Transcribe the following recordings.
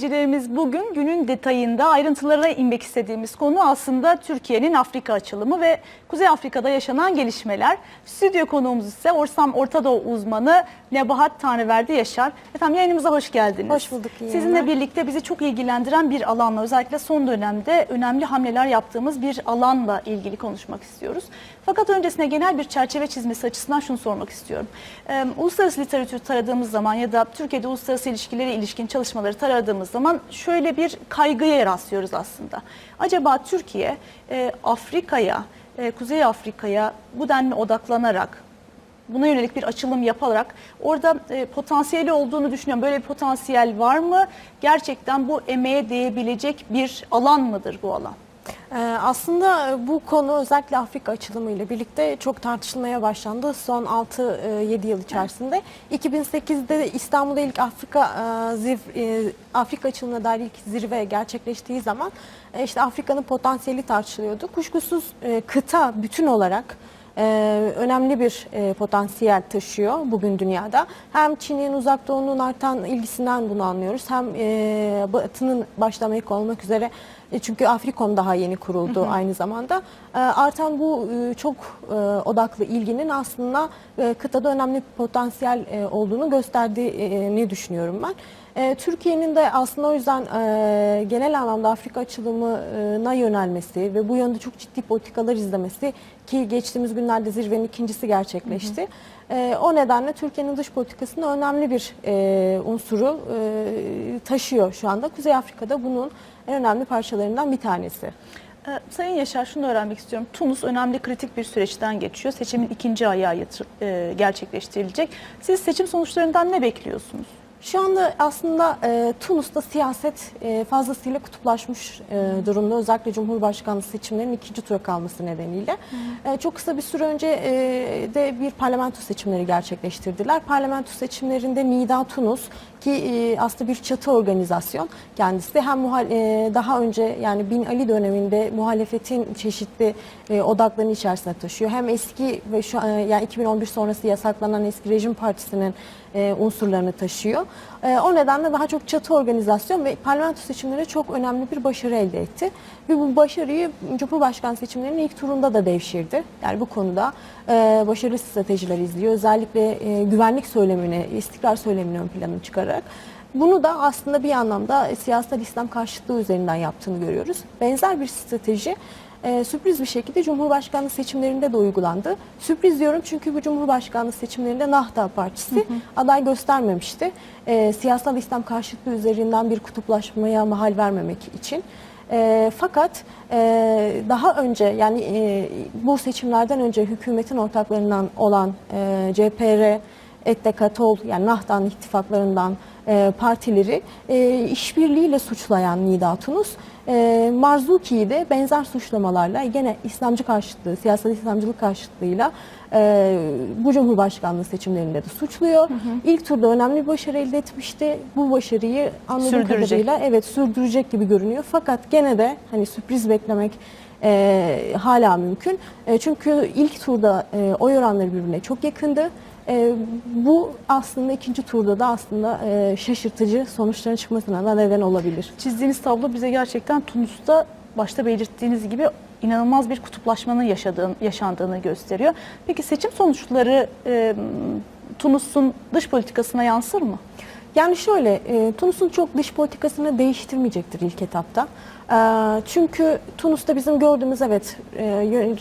İzleyicilerimiz bugün günün detayında ayrıntılara inmek istediğimiz konu aslında Türkiye'nin Afrika açılımı ve Kuzey Afrika'da yaşanan gelişmeler. Stüdyo konuğumuz ise Orsam Orta Doğu uzmanı Nebahat Tanrıverdi Yaşar. Efendim yayınımıza hoş geldiniz. Hoş bulduk, Sizinle birlikte bizi çok ilgilendiren bir alanla özellikle son dönemde önemli hamleler yaptığımız bir alanla ilgili konuşmak istiyoruz. Fakat öncesine genel bir çerçeve çizmesi açısından şunu sormak istiyorum. Ee, uluslararası literatür taradığımız zaman ya da Türkiye'de uluslararası ilişkilere ilişkin çalışmaları taradığımız zaman şöyle bir kaygıya rastlıyoruz aslında. Acaba Türkiye e, Afrika'ya, e, Kuzey Afrika'ya bu denli odaklanarak buna yönelik bir açılım yaparak orada e, potansiyeli olduğunu düşünüyorum. Böyle bir potansiyel var mı? Gerçekten bu emeğe değebilecek bir alan mıdır bu alan? Ee, Aslında bu konu özellikle Afrika açılımı ile birlikte çok tartışılmaya başlandı son 6-7 yıl içerisinde. 2008'de de İstanbul'da ilk Afrika e, e, Afrika açılımına dair ilk zirve gerçekleştiği zaman e, işte Afrika'nın potansiyeli tartışılıyordu. Kuşkusuz e, kıta bütün olarak e, önemli bir e, potansiyel taşıyor bugün dünyada. Hem Çin'in uzak doğunun artan ilgisinden bunu anlıyoruz. Hem e, Batı'nın başta Amerika olmak üzere e, çünkü Afrikon daha yeni kuruldu aynı zamanda. E, artan bu e, çok e, odaklı ilginin aslında e, kıtada önemli potansiyel e, olduğunu gösterdiğini düşünüyorum ben. E, Türkiye'nin de aslında o yüzden e, genel anlamda Afrika açılımına yönelmesi ve bu yönde çok ciddi politikalar izlemesi ki geçtiğimiz günlerde zirvenin ikincisi gerçekleşti. E, o nedenle Türkiye'nin dış politikasında önemli bir e, unsuru e, taşıyor şu anda. Kuzey Afrika'da bunun en önemli parçalarından bir tanesi. Ee, Sayın Yaşar şunu öğrenmek istiyorum. Tunus önemli kritik bir süreçten geçiyor. Seçimin ikinci ayağı yatır- e, gerçekleştirilecek. Siz seçim sonuçlarından ne bekliyorsunuz? Şu anda aslında e, Tunus'ta siyaset e, fazlasıyla kutuplaşmış e, durumda. Özellikle Cumhurbaşkanlığı seçimlerinin ikinci tura kalması nedeniyle. E, çok kısa bir süre önce e, de bir parlamento seçimleri gerçekleştirdiler. Parlamento seçimlerinde Nida Tunus ki e, aslında bir çatı organizasyon kendisi hem muhal- e, daha önce yani Bin Ali döneminde muhalefetin çeşitli e, odaklarını içerisine taşıyor. Hem eski ve şu an yani 2011 sonrası yasaklanan eski rejim partisinin e, unsurlarını taşıyor. E, o nedenle daha çok çatı organizasyon ve parlamento seçimleri çok önemli bir başarı elde etti. Ve bu başarıyı Cumhurbaşkanı seçimlerinin ilk turunda da devşirdi. Yani bu konuda e, başarılı stratejiler izliyor. Özellikle e, güvenlik söylemini, istikrar söylemini ön plana çıkararak. Bunu da aslında bir anlamda siyasal İslam karşıtlığı üzerinden yaptığını görüyoruz. Benzer bir strateji e, sürpriz bir şekilde Cumhurbaşkanlığı seçimlerinde de uygulandı. Sürpriz diyorum çünkü bu Cumhurbaşkanlığı seçimlerinde Nahda Partisi aday göstermemişti. E, siyasal İslam karşıtlığı üzerinden bir kutuplaşmaya mahal vermemek için. E, fakat e, daha önce yani e, bu seçimlerden önce hükümetin ortaklarından olan e, CPR, Ette Katol yani Nahdan ittifaklarından e, partileri e, işbirliğiyle suçlayan Nida Tunus, e, Marzuki'yi de benzer suçlamalarla gene İslamcı karşıtlığı, siyasal İslamcılık karşıtlığıyla e, bu Cumhurbaşkanlığı seçimlerinde de suçluyor. İlk turda önemli bir başarı elde etmişti. Bu başarıyı anladığım Sürdürecek. kadarıyla evet sürdürecek gibi görünüyor. Fakat gene de hani sürpriz beklemek e, hala mümkün. E, çünkü ilk turda e, oy oranları birbirine çok yakındı. E, bu aslında ikinci turda da aslında e, şaşırtıcı sonuçların çıkmasına da neden olabilir. Çizdiğiniz tablo bize gerçekten Tunus'ta başta belirttiğiniz gibi inanılmaz bir kutuplaşmanın yaşadığını, yaşandığını gösteriyor. Peki seçim sonuçları e, Tunus'un dış politikasına yansır mı? Yani şöyle, e, Tunus'un çok dış politikasını değiştirmeyecektir ilk etapta. E, çünkü Tunus'ta bizim gördüğümüz evet e,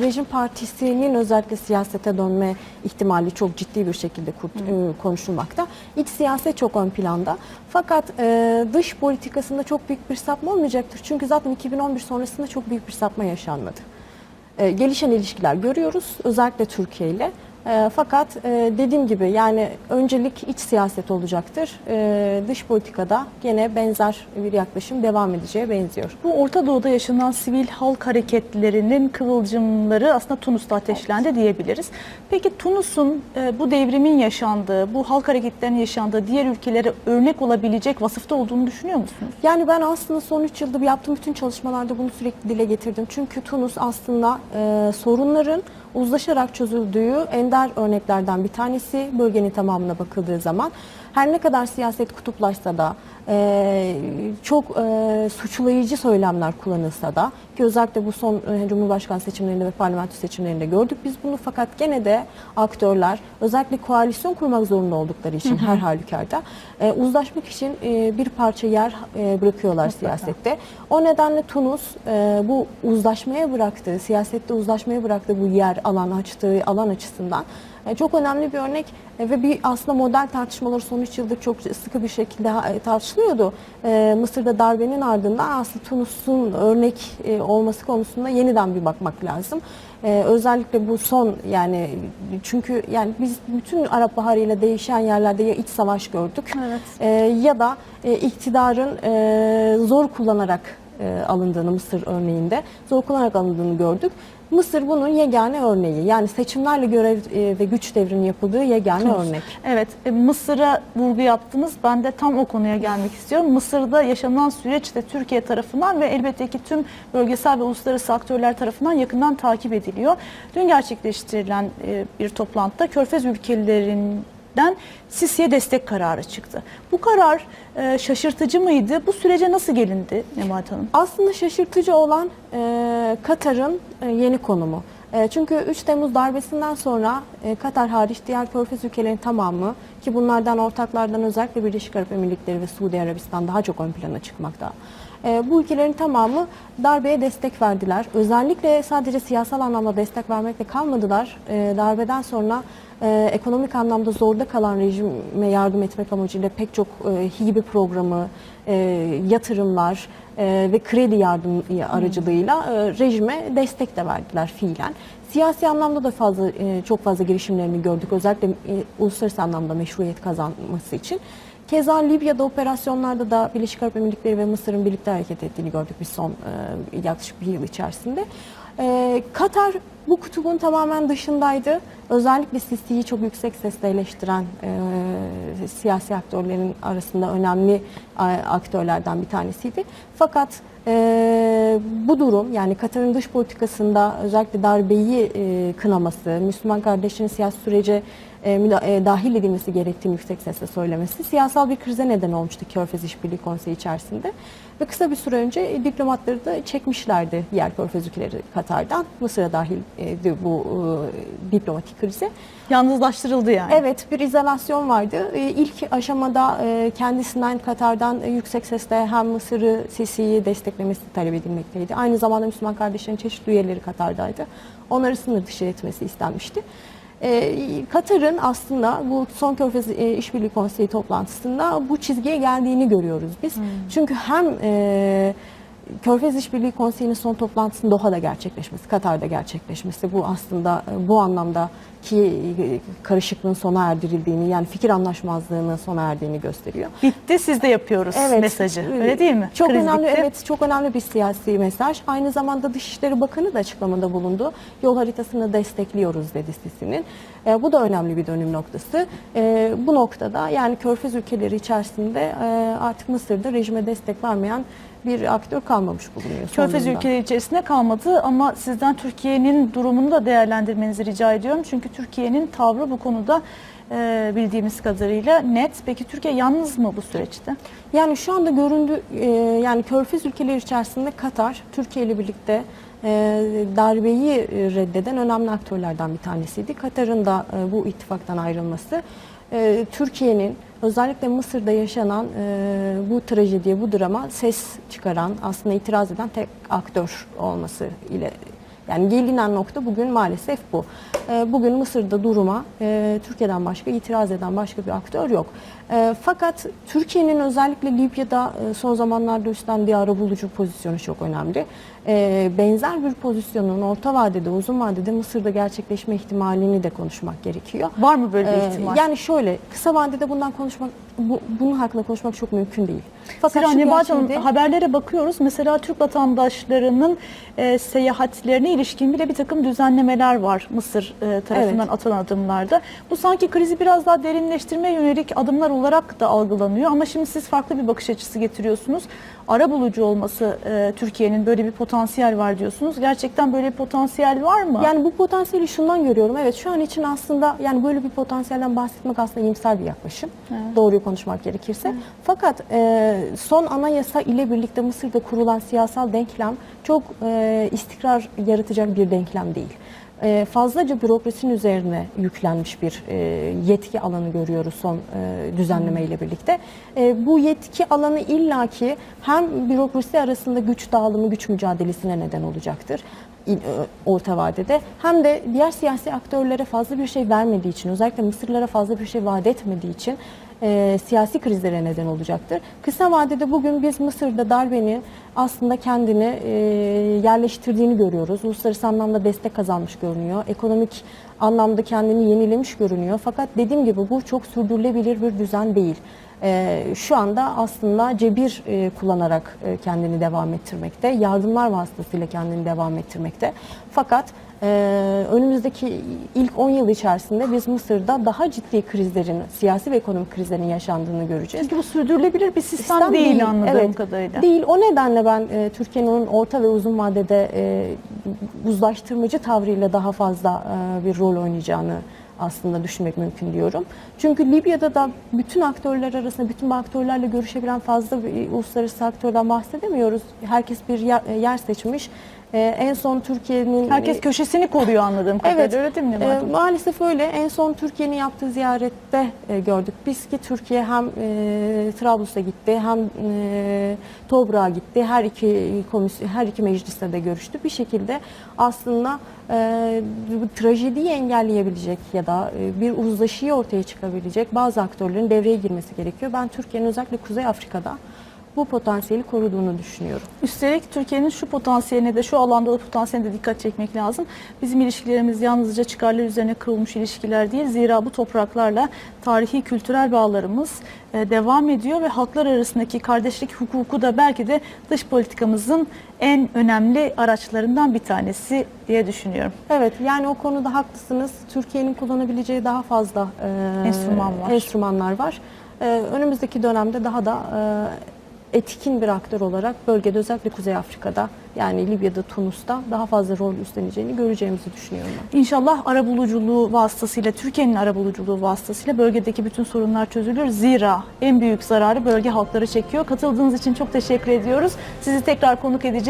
rejim partisinin özellikle siyasete dönme ihtimali çok ciddi bir şekilde kurt- e, konuşulmakta. İç siyaset çok ön planda. Fakat e, dış politikasında çok büyük bir sapma olmayacaktır. Çünkü zaten 2011 sonrasında çok büyük bir sapma yaşanmadı. E, gelişen ilişkiler görüyoruz özellikle Türkiye ile. E, fakat e, dediğim gibi yani öncelik iç siyaset olacaktır. E, dış politikada gene benzer bir yaklaşım devam edeceğe benziyor. Bu Orta Doğu'da yaşanan sivil halk hareketlerinin kıvılcımları aslında Tunus'ta ateşlendi diyebiliriz. Peki Tunus'un e, bu devrimin yaşandığı, bu halk hareketlerinin yaşandığı diğer ülkelere örnek olabilecek vasıfta olduğunu düşünüyor musunuz? Yani ben aslında son 3 yıldır yaptığım bütün çalışmalarda bunu sürekli dile getirdim. Çünkü Tunus aslında e, sorunların uzlaşarak çözüldüğü ender örneklerden bir tanesi bölgenin tamamına bakıldığı zaman. her ne kadar siyaset kutuplaşsa da e, çok e, suçlayıcı söylemler kullanılsa da ki özellikle bu son e, Cumhurbaşkanı seçimlerinde ve parlamento seçimlerinde gördük biz bunu fakat gene de aktörler özellikle koalisyon kurmak zorunda oldukları için her halükarda e, uzlaşmak için e, bir parça yer e, bırakıyorlar siyasette. O nedenle Tunus e, bu uzlaşmaya bıraktığı, siyasette uzlaşmaya bıraktığı bu yer alan açtığı alan açısından e, çok önemli bir örnek e, ve bir aslında model tartışmaları son 3 yıldır çok sıkı bir şekilde e, tartışılıyordu. Mısır'da darbenin ardından aslında Tunus'un örnek olması konusunda yeniden bir bakmak lazım. Özellikle bu son yani çünkü yani biz bütün Arap Baharı ile değişen yerlerde ya iç savaş gördük Evet. ya da iktidarın zor kullanarak e, alındığını Mısır örneğinde zor kullanarak alındığını gördük. Mısır bunun yegane örneği. Yani seçimlerle görev e, ve güç devrimi yapıldığı yegane Tunus. örnek. Evet, e, Mısır'a vurgu yaptınız. Ben de tam o konuya gelmek istiyorum. Mısır'da yaşanan süreç de Türkiye tarafından ve elbette ki tüm bölgesel ve uluslararası aktörler tarafından yakından takip ediliyor. Dün gerçekleştirilen bir toplantıda Körfez ülkelerinden Sisi'ye destek kararı çıktı. Bu karar e, şaşırtıcı mıydı? Bu sürece nasıl gelindi Nebahat Hanım? Aslında şaşırtıcı olan e, Katar'ın e, yeni konumu. E, çünkü 3 Temmuz darbesinden sonra e, Katar hariç diğer Körfez ülkelerinin tamamı ki bunlardan ortaklardan özellikle Birleşik Arap Emirlikleri ve Suudi Arabistan daha çok ön plana çıkmakta. E, bu ülkelerin tamamı darbeye destek verdiler. Özellikle sadece siyasal anlamda destek vermekle kalmadılar. E, darbeden sonra e, ekonomik anlamda zorda kalan rejime yardım etmek amacıyla pek çok e, hibe programı, e, yatırımlar e, ve kredi yardım aracılığıyla rejime destek de verdiler fiilen. Siyasi anlamda da fazla e, çok fazla girişimlerini gördük. Özellikle e, uluslararası anlamda meşruiyet kazanması için. Keza Libya'da operasyonlarda da Birleşik Arap Emirlikleri ve Mısır'ın birlikte hareket ettiğini gördük biz son e, yaklaşık bir yıl içerisinde. E, Katar bu kutubun tamamen dışındaydı. Özellikle Sisi'yi çok yüksek sesle eleştiren e, siyasi aktörlerin arasında önemli e, aktörlerden bir tanesiydi. Fakat e, bu durum yani Katar'ın dış politikasında özellikle darbeyi e, kınaması, Müslüman kardeşlerin siyasi sürece e, e, dahil edilmesi gerektiğini yüksek sesle söylemesi siyasal bir krize neden olmuştu Körfez İşbirliği Konseyi içerisinde. Ve kısa bir süre önce e, diplomatları da çekmişlerdi diğer Körfez ülkeleri Katar'dan. Mısır'a dahil e, bu e, diplomatik krize. Yalnızlaştırıldı yani. Evet bir izolasyon vardı. Ee, İlk aşamada e, kendisinden Katar'dan e, yüksek sesle hem Mısır'ı Sisi'yi desteklemesi talep edilmekteydi. Aynı zamanda Müslüman kardeşlerin çeşitli üyeleri Katar'daydı. Onları sınır dışı etmesi istenmişti. Ee, Katar'ın aslında bu son Körfez e, İşbirliği Konseyi toplantısında bu çizgiye geldiğini görüyoruz biz. Çünkü hem e, Körfez İşbirliği Konseyi'nin son toplantısının Doha'da gerçekleşmesi, Katar'da gerçekleşmesi bu aslında e, bu anlamda ki e, karışıklığın sona erdirildiğini yani fikir anlaşmazlığının sona erdiğini gösteriyor. Bitti siz de yapıyoruz mesajı. Öyle değil mi? Çok Kriz önemli bitti. evet çok önemli bir siyasi mesaj. Aynı zamanda Dışişleri Bakanı da açıklamada bulundu. Yol haritasını destekliyoruz dedi Sisi'nin. E, bu da önemli bir dönüm noktası. E, bu noktada yani Körfez ülkeleri içerisinde e, artık Mısır'da rejime destek vermeyen bir aktör kalmamış bulunuyor. Körfez ülkeleri içerisinde kalmadı ama sizden Türkiye'nin durumunu da değerlendirmenizi rica ediyorum. Çünkü Türkiye'nin tavrı bu konuda e, bildiğimiz kadarıyla net. Peki Türkiye yalnız mı bu süreçte? Yani şu anda göründü e, yani Körfez ülkeleri içerisinde Katar Türkiye ile birlikte e, darbeyi reddeden önemli aktörlerden bir tanesiydi. Katar'ın da e, bu ittifaktan ayrılması e, Türkiye'nin özellikle Mısır'da yaşanan e, bu trajediye, bu drama ses çıkaran, aslında itiraz eden tek aktör olması ile yani gelinen nokta bugün maalesef bu. E, Bugün Mısır'da duruma e, Türkiye'den başka itiraz eden başka bir aktör yok. E, Fakat Türkiye'nin özellikle Libya'da e, son zamanlarda üstlendiği arabulucu pozisyonu çok önemli. E, Benzer bir pozisyonun orta vadede, uzun vadede Mısır'da gerçekleşme ihtimalini de konuşmak gerekiyor. Var mı böyle bir Ee, ihtimal? Yani şöyle kısa vadede bundan konuşmak, bu, bunun hakkında konuşmak çok mümkün değil. Fakat şu Nebahat Hanım, haberlere bakıyoruz. Mesela Türk vatandaşlarının e, seyahatlerine ilişkin bile bir takım düzenlemeler var Mısır e, tarafından Evet. atılan adımlarda. Bu sanki krizi biraz daha derinleştirmeye yönelik adımlar olarak da algılanıyor ama şimdi siz farklı bir bakış açısı getiriyorsunuz. Ara bulucu olması e, Türkiye'nin böyle bir potansiyel var diyorsunuz. Gerçekten böyle bir potansiyel var mı? Yani bu potansiyeli şundan görüyorum. Evet şu an için aslında yani böyle bir potansiyelden bahsetmek aslında iyimser bir yaklaşım. Doğruyu konuşmak gerekirse. Fakat e, son anayasa ile birlikte Mısır'da kurulan siyasal denklem çok e, istikrar yaratacak bir denklem değil. E, fazlaca bürokrasinin üzerine yüklenmiş bir e, yetki alanı görüyoruz son e, düzenleme ile birlikte. E, bu yetki alanı illaki hem bürokrasi arasında güç dağılımı, güç mücadelesine neden olacaktır orta vadede hem de diğer siyasi aktörlere fazla bir şey vermediği için özellikle Mısırlara fazla bir şey vaat etmediği için e, siyasi krizlere neden olacaktır. Kısa vadede bugün biz Mısır'da darbenin aslında kendini e, yerleştirdiğini görüyoruz. Uluslararası anlamda destek kazanmış görünüyor. Ekonomik anlamda kendini yenilemiş görünüyor. Fakat dediğim gibi bu çok sürdürülebilir bir düzen değil. E, şu anda aslında cebir e, kullanarak e, kendini devam ettirmekte, yardımlar vasıtasıyla kendini devam ettirmekte. Fakat e, önümüzdeki ilk 10 yıl içerisinde biz Mısır'da daha ciddi krizlerin, siyasi ve ekonomik krizlerin yaşandığını göreceğiz. Çünkü bu sürdürülebilir bir sistem, Sistem değil, değil, anladığım evet. kadarıyla. Değil. O nedenle ben e, Türkiye'nin onun orta ve uzun vadede e, uzlaştırmacı tavrıyla daha fazla e, bir rol oynayacağını aslında düşünmek mümkün diyorum. Çünkü Libya'da da bütün aktörler arasında, bütün aktörlerle görüşebilen fazla bir uluslararası aktörden bahsedemiyoruz. Herkes bir yer, yer seçmiş. E, en son Türkiye'nin... Herkes köşesini koruyor anladığım kadarıyla. Evet, Öyle değil mi? e, maalesef öyle. En son Türkiye'nin yaptığı ziyarette e, gördük. Biz ki Türkiye hem e, Trablus'a gitti, hem e, Tobruk'a gitti. Her iki komisyon, her iki mecliste de görüştü. Bir şekilde aslında e, bu trajediyi engelleyebilecek ya da e, bir uzlaşıyı ortaya çıkabilecek bazı aktörlerin devreye girmesi gerekiyor. Ben Türkiye'nin özellikle Kuzey Afrika'da bu potansiyeli koruduğunu düşünüyorum. Üstelik Türkiye'nin şu potansiyeline de şu alanda da potansiyeline de dikkat çekmek lazım. Bizim ilişkilerimiz yalnızca çıkarlar üzerine kurulmuş ilişkiler değil. Zira bu topraklarla tarihi kültürel bağlarımız e, devam ediyor ve halklar arasındaki kardeşlik hukuku da belki de dış politikamızın en önemli araçlarından bir tanesi diye düşünüyorum. Evet yani o konuda haklısınız. Türkiye'nin kullanabileceği daha fazla e, Enstrüman var. enstrümanlar var. E, önümüzdeki dönemde daha da e, etkin bir aktör olarak bölgede özellikle Kuzey Afrika'da yani Libya'da, Tunus'ta daha fazla rol üstleneceğini göreceğimizi düşünüyorum ben. İnşallah arabuluculuğu vasıtasıyla, Türkiye'nin arabuluculuğu vasıtasıyla bölgedeki bütün sorunlar çözülür. Zira en büyük zararı bölge halkları çekiyor. Katıldığınız için çok teşekkür ediyoruz. Sizi tekrar konuk edeceğiz.